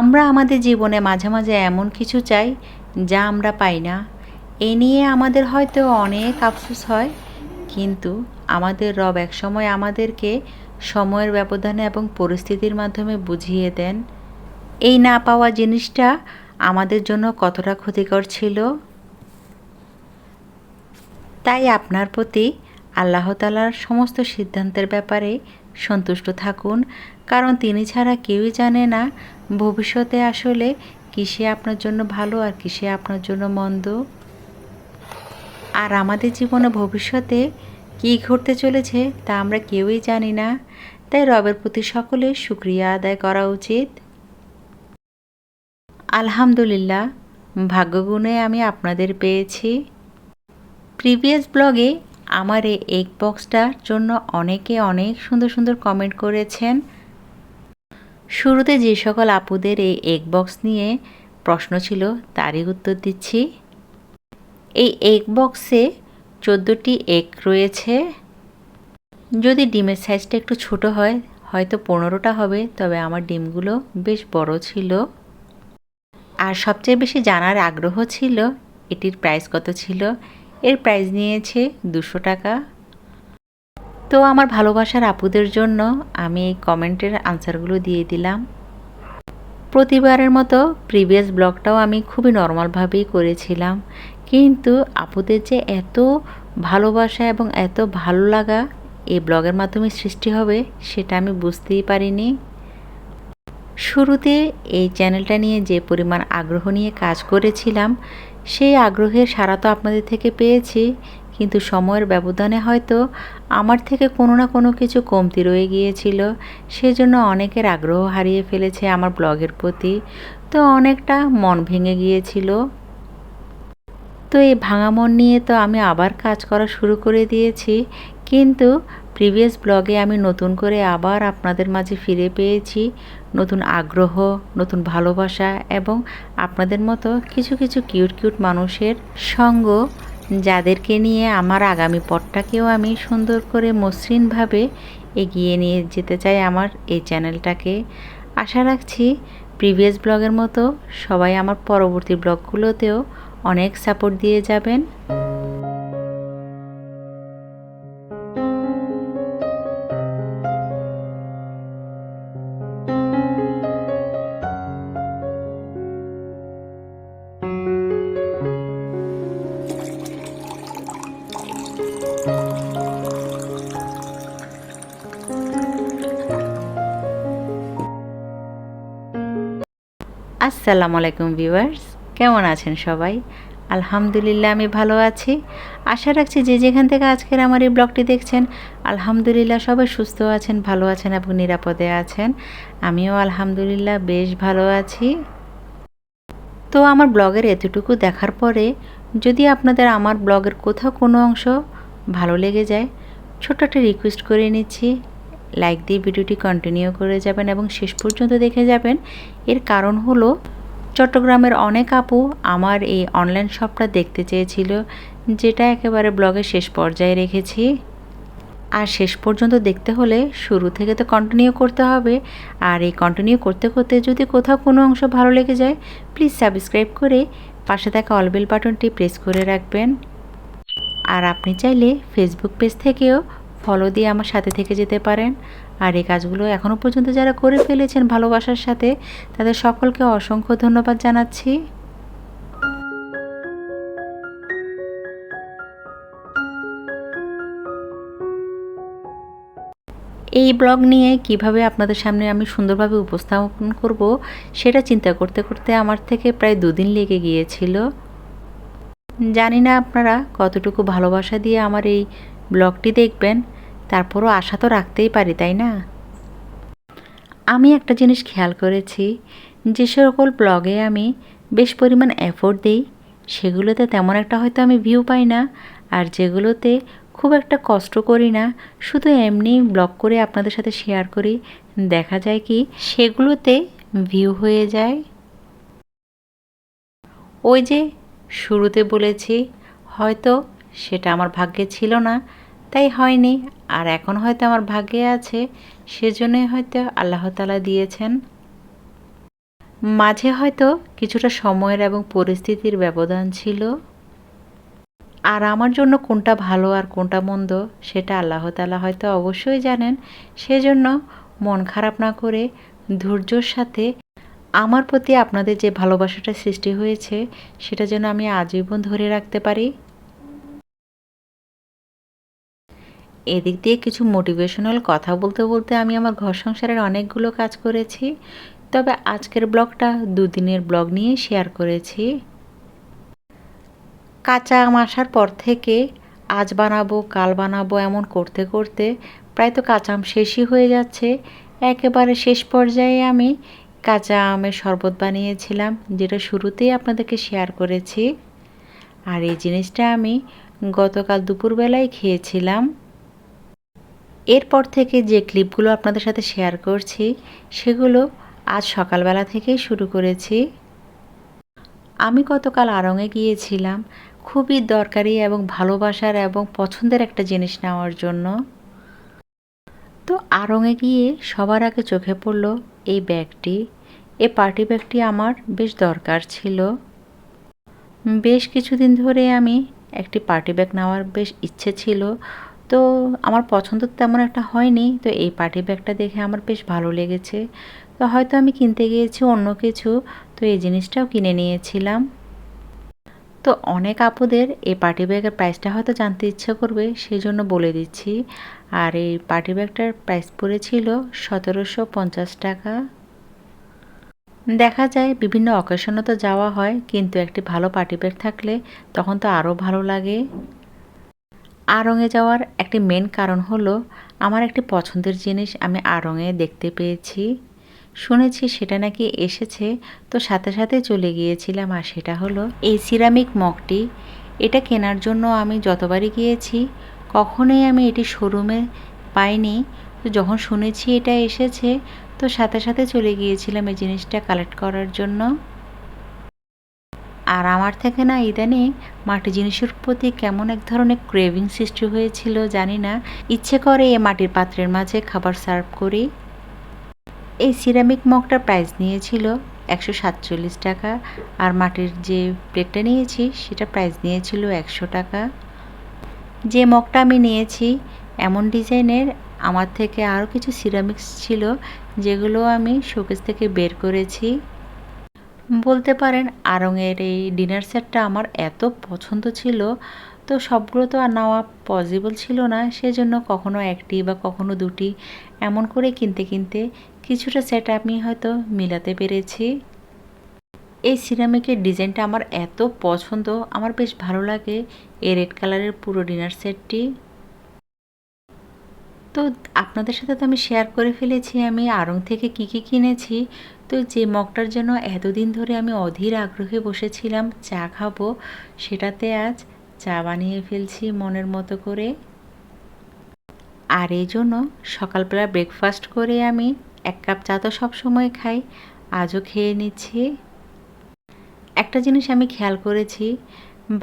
আমরা আমাদের জীবনে মাঝে মাঝে এমন কিছু চাই যা আমরা পাই না। এ নিয়ে আমাদের হয়তো অনেক আফসোস হয়, কিন্তু আমাদের রব একসময় আমাদেরকে সময়ের ব্যবধানে এবং পরিস্থিতির মাধ্যমে বুঝিয়ে দেন, এই না পাওয়া জিনিসটা আমাদের জন্য কতটা ক্ষতিকর ছিল। তাই আপনার প্রতি আল্লাহ তালার সমস্ত সিদ্ধান্তের ব্যাপারে সন্তুষ্ট থাকুন, কারণ তিনি ছাড়া কেউই জানে না ভবিষ্যতে আসলে কিসে আপনার জন্য ভালো আর কিসে আপনার জন্য মন্দ। আর আমাদের জীবনে ভবিষ্যতে কী ঘটতে চলেছে তা আমরা কেউই জানি না। তাই রবের প্রতি সকলে সুক্রিয়া আদায় করা উচিত। আলহামদুলিল্লাহ, ভাগ্যগুণে আমি আপনাদের পেয়েছি। প্রিভিয়াস ব্লগে আমার এই এগ বক্সটার জন্য অনেকে অনেক সুন্দর সুন্দর কমেন্ট করেছেন। শুরুতে যে সকল আপুদের এই এগ বক্স নিয়ে প্রশ্ন ছিল, তারই উত্তর দিচ্ছি। এই এগ বক্সে চোদ্দোটি এগ রয়েছে। যদি ডিমের সাইজটা একটু ছোট হয়, হয়তো পনেরোটা হবে, তবে আমার ডিমগুলো বেশ বড় ছিল। আর সবচেয়ে বেশি জানার আগ্রহ ছিল, এটির প্রাইস কত ছিল? এর প্রাইস নিয়েছে দুশো টাকা। তো আমার ভালোবাসার আপুদের জন্য আমি এই কমেন্টের আনসারগুলো দিয়ে দিলাম। প্রতিবারের মতো প্রিভিয়াস ব্লগটাও আমি খুবই নর্মালভাবেই করেছিলাম। কিন্তু আপুদের যে এত ভালোবাসা এবং এত ভালো লাগা এই ব্লগের মাধ্যমে সৃষ্টি হবে সেটা আমি বুঝতেই পারিনি। শুরুতে এই চ্যানেলটা নিয়ে যে পরিমাণ আগ্রহ নিয়ে কাজ করেছিলাম সেই আগ্রহের সারা তো আপনাদের থেকে পেয়েছি, কিন্তু সময়ের ব্যবধানে হয়তো আমার থেকে কোনো না কোনো কিছু কমতি রয়ে গিয়েছিল। সেজন্য অনেকের আগ্রহ হারিয়ে ফেলেছে আমার ব্লগের প্রতি। তো অনেকটা মন ভেঙে গিয়েছিল। তো এই ভাঙা মন নিয়ে তো আমি আবার কাজ করা শুরু করে দিয়েছি, কিন্তু প্রিভিয়াস ব্লগে আমি নতুন করে আবার আপনাদের মাঝে ফিরে পেয়েছি। নতুন আগ্রহ, নতুন ভালোবাসা এবং আপনাদের মতো কিছু কিছু কিউট কিউট মানুষের সঙ্গ, যাদেরকে নিয়ে আমার আগামী পথটাকেও আমি সুন্দর করে মসৃণভাবে এগিয়ে নিয়ে যেতে চাই আমার এই চ্যানেলটাকে। আশা রাখছি প্রিভিয়াস ব্লগের মতো সবাই আমার পরবর্তী ব্লগগুলোতেও অনেক সাপোর্ট দিয়ে যাবেন। আসসালামু আলাইকুম ভিউয়ার্স, কেমন আছেন সবাই? আলহামদুলিল্লাহ, আমি ভালো আছি। আশা রাখছি যে যেখান থেকে আজকের আমার এই ব্লগটি দেখছেন, আলহামদুলিল্লাহ সবাই সুস্থ আছেন, ভালো আছেন এবং নিরাপদে আছেন। আমিও আলহামদুলিল্লাহ বেশ ভালো আছি। তো আমার ব্লগের এতটুকু দেখার পরে, যদি আপনাদের আমার ব্লগের কোথাও কোনো অংশ ভালো লেগে যায়, ছোট্ট একটা রিকোয়েস্ট করে নিচ্ছি। লাইক দিয়ে ভিডিওটি কন্টিনিউ করে যাবেন এবং শেষ পর্যন্ত দেখে যাবেন। এর কারণ হলো, চট্টগ্রামের অনেক আপু আমার এই অনলাইন শপটা দেখতে চেয়েছিল, যেটা একেবারে ব্লগের শেষ পর্যায়ে রেখেছি। আর শেষ পর্যন্ত দেখতে হলে শুরু থেকে তো কন্টিনিউ করতে হবে। আর এই কন্টিনিউ করতে করতে যদি কোথাও কোনো অংশ ভালো লেগে যায় প্লিজ সাবস্ক্রাইব করে পাশে থাকা অলবেল বাটনটি প্রেস করে রাখবেন। আর আপনি চাইলে ফেসবুক পেজ থেকেও ফলো দিয়ে আমার সাথে থেকে যেতে পারেন। আর এই কাজগুলো এখনও পর্যন্ত যারা করে ফেলেছেন ভালোবাসার সাথে, তাদের সকলকে অসংখ্য ধন্যবাদ জানাচ্ছি। এই ব্লগ নিয়ে কীভাবে আপনাদের সামনে আমি সুন্দরভাবে উপস্থাপন করব, সেটা চিন্তা করতে করতে আমার থেকে প্রায় দুদিন লেগে গিয়েছিল। জানি না আপনারা কতটুকু ভালোবাসা দিয়ে আমার এই ব্লগটি দেখবেন, তারপরও আশা তো রাখতেই পারি, তাই না? আমি একটা জিনিস খেয়াল করেছি, যে সকল ব্লগে আমি বেশ পরিমাণ এফোর্ট দিই, সেগুলোতে তেমন একটা হয়তো আমি ভিউ পাই না, আর যেগুলোতে খুব একটা কষ্ট করি না, শুধু এমনি ব্লগ করে আপনাদের সাথে শেয়ার করি, দেখা যায় কি সেগুলোতে ভিউ হয়ে যায়। ওই যে শুরুতে বলেছি, হয়তো সেটা আমার ভাগ্যে ছিল না তাই হয়নি। আর এখন হয়তো আমার ভাগ্যে আছে, সেজন্যই হয়তো আল্লাহ তালা দিয়েছেন। মাঝে হয়তো কিছুটা সময়ের এবং পরিস্থিতির ব্যবধান ছিল। আর আমার জন্য কোনটা ভালো আর কোনটা মন্দ, সেটা আল্লাহ তালা হয়তো অবশ্যই জানেন। সেজন্য মন খারাপ না করে ধৈর্যর সাথে আমার প্রতি আপনাদের যে ভালোবাসাটা সৃষ্টি হয়েছে, সেটা যেন আমি আজীবন ধরে রাখতে পারি। এদিক দিয়ে কিছু মোটিভেশনাল কথা বলতে বলতে আমি আমার ঘর সংসারের অনেকগুলো কাজ করেছি। তবে আজকের ব্লগটা দুদিনের ব্লগ নিয়ে শেয়ার করেছি। কাঁচা আম আসার পর থেকে আজ বানাবো, কাল বানাবো এমন করতে করতে প্রায় তো কাঁচা আম শেষই হয়ে যাচ্ছে। একেবারে শেষ পর্যায়ে আমি কাঁচা আমের শরবত বানিয়েছিলাম, যেটা শুরুতেই আপনাদেরকে শেয়ার করেছি। আর এই জিনিসটা আমি গতকাল দুপুরবেলায় খেয়েছিলাম। এরপর থেকে যে ক্লিপগুলো আপনাদের সাথে শেয়ার করছি, সেগুলো আজ সকালবেলা থেকেই শুরু করেছি। আমি গতকাল আড়ংয়ে গিয়েছিলাম, খুবই দরকারি এবং ভালোবাসার এবং পছন্দের একটা জিনিস নেওয়ার জন্য। তো আড়ংয়ে গিয়ে সবার আগে চোখে পড়ল এই ব্যাগটি। এ পার্টি ব্যাগটি আমার বেশ দরকার ছিল। বেশ কিছুদিন ধরে আমি একটি পার্টি ব্যাগ নেওয়ার বেশ ইচ্ছে ছিল। তো আমার পছন্দ তেমন একটা হয়নি। তো এই পার্টি ব্যাগটা দেখে আমার বেশ ভালো লেগেছে। তো হয়তো আমি কিনতে গিয়েছি অন্য কিছু। তো এই জিনিসটাও কিনে নিয়েছিলাম। তো অনেক আপুদের এই পার্টি ব্যাগের প্রাইসটা হয়তো জানতে ইচ্ছে করবে সেই জন্য বলে দিচ্ছি। আর এই পার্টি ব্যাগটার প্রাইস পড়েছিল সতেরোশো পঞ্চাশ টাকা। দেখা যায় বিভিন্ন অকেশনে তো যাওয়া হয়, কিন্তু একটি ভালো পার্টি ব্যাগ থাকলে তখন তো আরও ভালো লাগে। আড়ংয়ে যাওয়ার একটি মেন কারণ হলো, আমার একটি পছন্দের জিনিস আমি আড়ংয়ে দেখতে পেয়েছি। শুনেছি সেটা নাকি এসেছে, তো সাথে সাথে চলে গিয়েছিলাম আর সেটা হলো এই সিরামিক মগটি। এটা কেনার জন্য আমি যতবারই গিয়েছি, কখনোই আমি এটি শোরুমে পাইনি। তো যখন শুনেছি এটা এসেছে, তো সাথে সাথে চলে গিয়েছিলাম এই জিনিসটা কালেক্ট করার জন্য। আর আমার থেকে না ইদানিং মাটি জিনিসের প্রতি কেমন এক ধরনের ক্রেভিং সৃষ্টি হয়েছিল জানি না। ইচ্ছে করে এ মাটির পাত্রের মাঝে খাবার সার্ভ করি। এই সিরামিক মগটার প্রাইস নিয়েছিল একশো সাতচল্লিশ টাকা আর মাটির যে প্লেটটা নিয়েছি সেটা প্রাইস নিয়েছিল একশো টাকা। যে মগটা আমি নিয়েছি এমন ডিজাইনের আমার থেকে আরও কিছু সিরামিক্স ছিল যেগুলো আমি শোকেস থেকে বের করেছি। বলতে পারেন আরঙের এই ডিনার সেটটা আমার এত পছন্দ ছিল, তো সবগুলো তো আর নেওয়া পসিবল ছিল না। সেজন্য কখনো একটি বা কখনো দুটি এমন করে কিনতে কিনতে কিছুটা সেট আমি হয়তো মিলাতে পেরেছি। এই সিরামিকের ডিজাইনটা আমার এত পছন্দ, আমার বেশ ভালো লাগে এই রেড কালারের পুরো ডিনার সেটটি তো আপনাদের সাথে তো আমি শেয়ার করে ফেলেছি আমি আড়ং থেকে কি কি কিনেছি। তো যে মগটার জন্য এতদিন ধরে আমি অধীর আগ্রহে বসেছিলাম চা খাব, সেটাতে আজ চা বানিয়ে ফেলছি মনের মতো করে। আর এই জন্য সকালবেলা ব্রেকফাস্ট করে আমি এক কাপ চা তো সবসময় খাই, আজও খেয়ে নিচ্ছি। একটা জিনিস আমি খেয়াল করেছি,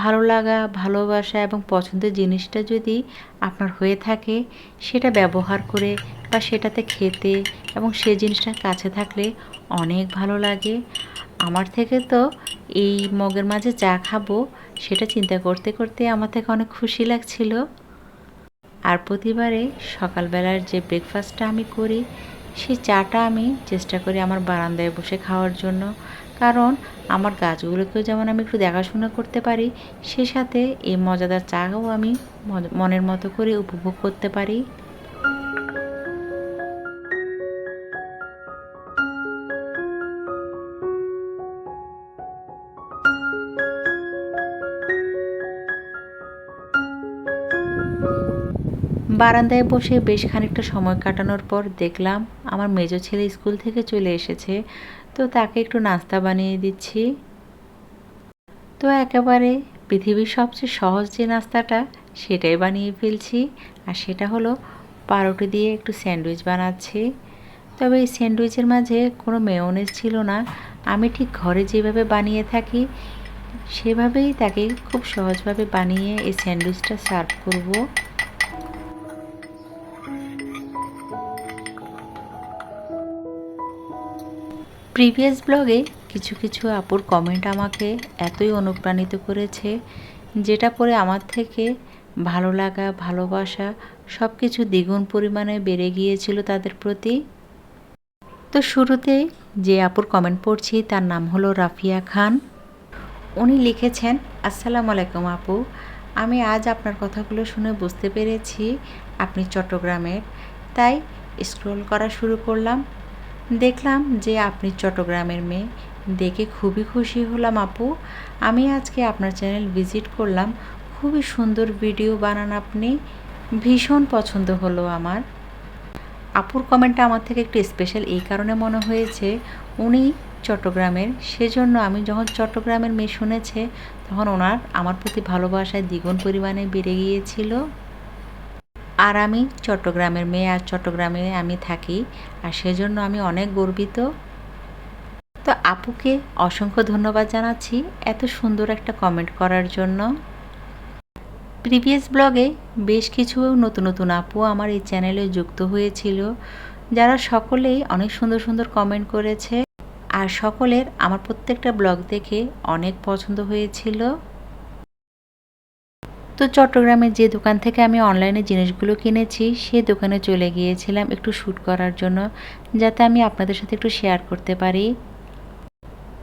ভালো লাগা, ভালোবাসা এবং পছন্দের জিনিসটা যদি আপনার হয়ে থাকে, সেটা ব্যবহার করে বা সেটাতে খেতে এবং সে জিনিসটা কাছে থাকলে অনেক ভালো লাগে। আমার থেকে তো এই মগের মাঝে চা খাব সেটা চিন্তা করতে করতে আমার থেকে অনেক খুশি লাগছিল। আর প্রতিবারে সকালবেলার যে ব্রেকফাস্টটা আমি করি সেই চাটা আমি চেষ্টা করি আমার বারান্দায় বসে খাওয়ার জন্য। কারণ আমার গাছগুলোকেও যেমন আমি একটু দেখাশোনা করতে পারি, সে সাথে এই মজাদার চাও আমি মনের মতো করে উপভোগ করতে পারি। বারান্দায় বসে বেশ খানিকটা সময় কাটানোর পর দেখলাম আমার মেজো ছেলে স্কুল থেকে চলে এসেছে। তো তাকে একটু নাস্তা বানিয়ে দিচ্ছি। তো একেবারে পৃথিবীর সবচেয়ে সহজ যে নাস্তাটা, সেটাই বানিয়ে ফেলছি। আর সেটা হলো পাউরুটি দিয়ে একটু স্যান্ডউইচ বানাচ্ছি। তবে এই স্যান্ডউইচের মাঝে কোনো মেয়নেজ ছিল না। আমি ঠিক ঘরে যেভাবে বানিয়ে থাকি, সেভাবেই তাকে খুব সহজভাবে বানিয়ে এই স্যান্ডউইচটা সার্ভ করব। প্রিভিয়াস ব্লগে কিছু কিছু আপুর কমেন্ট আমাকে এতই অনুপ্রাণিত করেছে, যেটা পরে আমার থেকে ভালো লাগা, ভালোবাসা সব কিছু দ্বিগুণ পরিমাণে বেড়ে গিয়েছিল তাদের প্রতি। তো শুরুতে যে আপুর কমেন্ট পড়ছি তার নাম হলো রাফিয়া খান। উনি লিখেছেন, আসসালামু আলাইকুম আপু। আমি আজ আপনার কথাগুলো শুনে বুঝতে পেরেছি, আপনি চট্টগ্রামের। তাই স্ক্রোল করা শুরু করলাম। দেখলাম যে আপনি চট্টগ্রামের মেয়ে। দেখে খুবই খুশি হলাম আপু। আমি আজকে আপনার চ্যানেল ভিজিট করলাম। খুবই সুন্দর ভিডিও বানান আপনি। ভীষণ পছন্দ হলো আমার। আপুর কমেন্টটা আমার থেকে একটু স্পেশাল এই কারণে মনে হয়েছে, উনি চট্টগ্রামের। সেজন্য আমি যখন চট্টগ্রামের মেয়ে শুনেছে, তখন ওনার আমার প্রতি ভালোবাসায় দ্বিগুণ পরিমাণে বেড়ে গিয়েছিল। আর আমি চট্টগ্রামের মেয়ে, আর চট্টগ্রামে আমি থাকি, আর সেজন্য আমি অনেক গর্বিত। তো আপুকে অসংখ্য ধন্যবাদ জানাচ্ছি এত সুন্দর একটা কমেন্ট করার জন্য। প্রিভিয়াস ব্লগে বেশ কিছু নতুন নতুন আপু আমার এই চ্যানেলে যুক্ত হয়েছিল, যারা সকলেই অনেক সুন্দর সুন্দর কমেন্ট করেছে, আর সকলের আমার প্রত্যেকটা ব্লগ দেখে অনেক পছন্দ হয়েছিল। তো চট্টগ্রামের যে দোকান থেকে আমি অনলাইনে জিনিসগুলো কিনেছি, সে দোকানে চলে গিয়েছিলাম একটু শ্যুট করার জন্য, যাতে আমি আপনাদের সাথে একটু শেয়ার করতে পারি।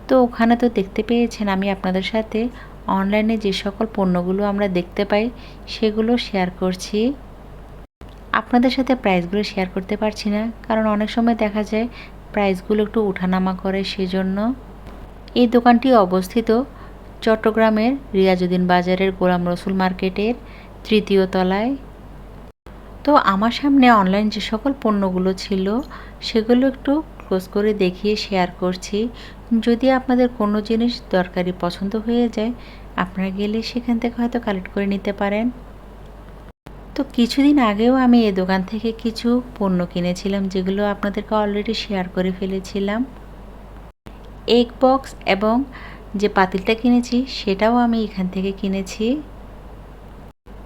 তো ওখানে তো দেখতে পেয়েছেন আমি আপনাদের সাথে, অনলাইনে যে সকল পণ্যগুলো আমরা দেখতে পাই, সেগুলো শেয়ার করছি। আপনাদের সাথে প্রাইসগুলো শেয়ার করতে পারছি না, কারণ অনেক সময় দেখা যায় প্রাইসগুলো একটু উঠানামা করে সেজন্য। এই দোকানটি অবস্থিত চট্টগ্রামের রিয়াজুদ্দিন বাজারের গোলাম রসুল মার্কেটের তৃতীয় তলায়। তো আমার সামনে অনলাইন যে সকল পণ্যগুলো ছিল, সেগুলো একটু ক্লোজ করে দেখিয়ে শেয়ার করছি। যদি আপনাদের কোনো জিনিস দরকারি পছন্দ হয়ে যায়, আপনারা গেলে সেখান থেকে হয়তো কালেক্ট করে নিতে পারেন। তো কিছুদিন আগেও আমি এ দোকান থেকে কিছু পণ্য কিনেছিলাম, যেগুলো আপনাদেরকে অলরেডি শেয়ার করে ফেলেছিলাম। এগ বক্স এবং যে পাতিলটা কিনেছি, সেটাও আমি এখান থেকে কিনেছি।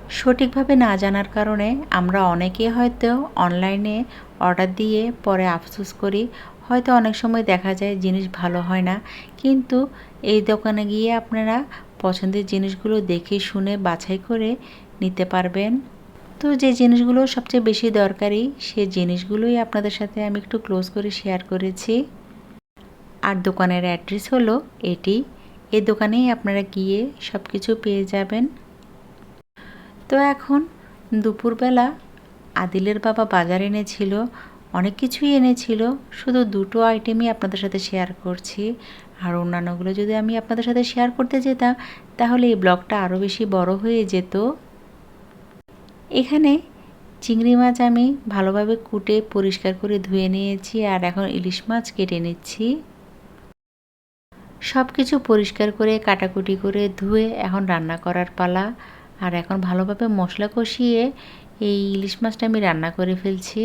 সঠিকভাবে না জানার কারণে আমরা অনেকে হয়তো অনলাইনে অর্ডার দিয়ে পরে আফসোস করি। হয়তো অনেক সময় দেখা যায় জিনিস ভালো হয় না। কিন্তু এই দোকানে গিয়ে আপনারা পছন্দের জিনিসগুলো দেখে শুনে বাছাই করে নিতে পারবেন। তো যে জিনিসগুলো সবচেয়ে বেশি দরকারি, সে জিনিসগুলোই আপনাদের সাথে আমি একটু ক্লোজ করে শেয়ার করেছি। আর দোকানের অ্যাড্রেস হলো এটি এই দোকানেই আপনারা গিয়ে সব কিছু পেয়ে যাবেন। তো এখন দুপুরবেলা আদিলের বাবা বাজার এনেছিল, অনেক কিছুই এনেছিল, শুধু দুটো আইটেমই আপনাদের সাথে শেয়ার করছি। আর অন্যান্যগুলো যদি আমি আপনাদের সাথে শেয়ার করতে যেতাম, তাহলে এই ব্লগটা আরও বেশি বড় হয়ে যেত। এখানে চিংড়ি মাছ আমি ভালোভাবে কুটে পরিষ্কার করে ধুয়ে নিয়েছি, আর এখন ইলিশ মাছ কেটে নিচ্ছি। সব কিছু পরিষ্কার করে, কাটাকুটি করে ধুয়ে এখন রান্না করার পালা। আর এখন ভালোভাবে মশলা কষিয়ে এই ইলিশ মাছটা আমি রান্না করে ফেলছি।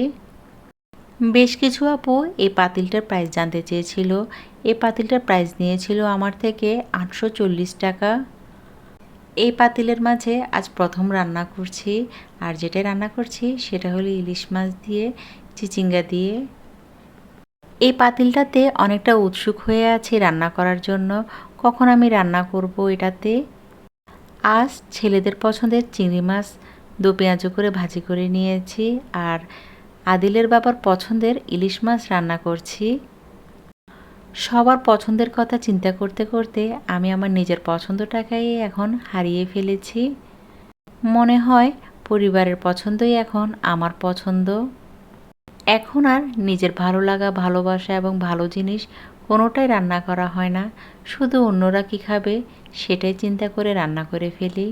বেশ কিছু আপু এই পাতিলটার প্রাইস জানতে চেয়েছিল। এই পাতিলটার প্রাইস নিয়েছিল আমার থেকে আটশো চল্লিশ টাকা। এই পাতিলের মাঝে আজ প্রথম রান্না করছি। আর যেটা রান্না করছি সেটা হলো ইলিশ মাছ দিয়ে, চিচিঙ্গা দিয়ে। এই পাতিলটাতে অনেকটা উৎসুক হয়ে আছি রান্না করার জন্য। কখন আমি রান্না করব এটাতে? আজ ছেলেদের পছন্দের চিংড়ি মাছ দু পেঁয়াজু করে ভাজি করে নিয়েছি আর আদিলের বাবার পছন্দের ইলিশ মাছ রান্না করছি। সবার পছন্দের কথা চিন্তা করতে করতে আমি আমার নিজের পছন্দটাকেই এখন হারিয়ে ফেলেছি। মনে হয় পরিবারের পছন্দই এখন আমার পছন্দ। এখন আর নিজের ভালো লাগা, ভালোবাসা এবং ভালো জিনিস কোনোটাই রান্না করা হয় না। শুধু অন্যরা কী খাবে সেটাই চিন্তা করে রান্না করে ফেলি।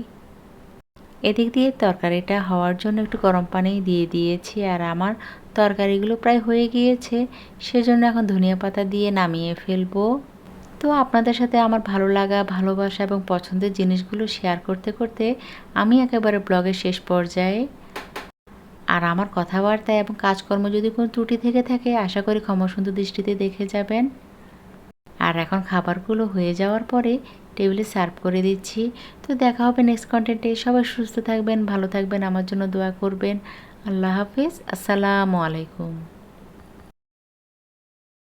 এদিক দিয়ে তরকারিটা হওয়ার জন্য একটু গরম পানি দিয়ে দিয়েছি আর আমার তরকারিগুলো প্রায় হয়ে গিয়েছে। সেজন্য এখন ধনিয়া পাতা দিয়ে নামিয়ে ফেলব। তো আপনাদের সাথে আমার ভালো লাগা, ভালোবাসা এবং পছন্দের জিনিসগুলো শেয়ার করতে করতে আমি একেবারে ব্লগের শেষ পর্যায়ে আর আমার কথাবার্তা এবং কাজকর্ম যদি কোনো ত্রুটি থেকে থাকে, আশা করি ক্ষমা সুন্দর দৃষ্টিতে দেখে যাবেন। আর এখন খাবারগুলো হয়ে যাওয়ার পরে টেবিলে সার্ভ করে দিচ্ছি। তো দেখা হবে নেক্সট কন্টেন্টে। সবাই সুস্থ থাকবেন, ভালো থাকবেন, আমার জন্য দোয়া করবেন। আল্লাহ হাফিজ। আসসালামু আলাইকুম।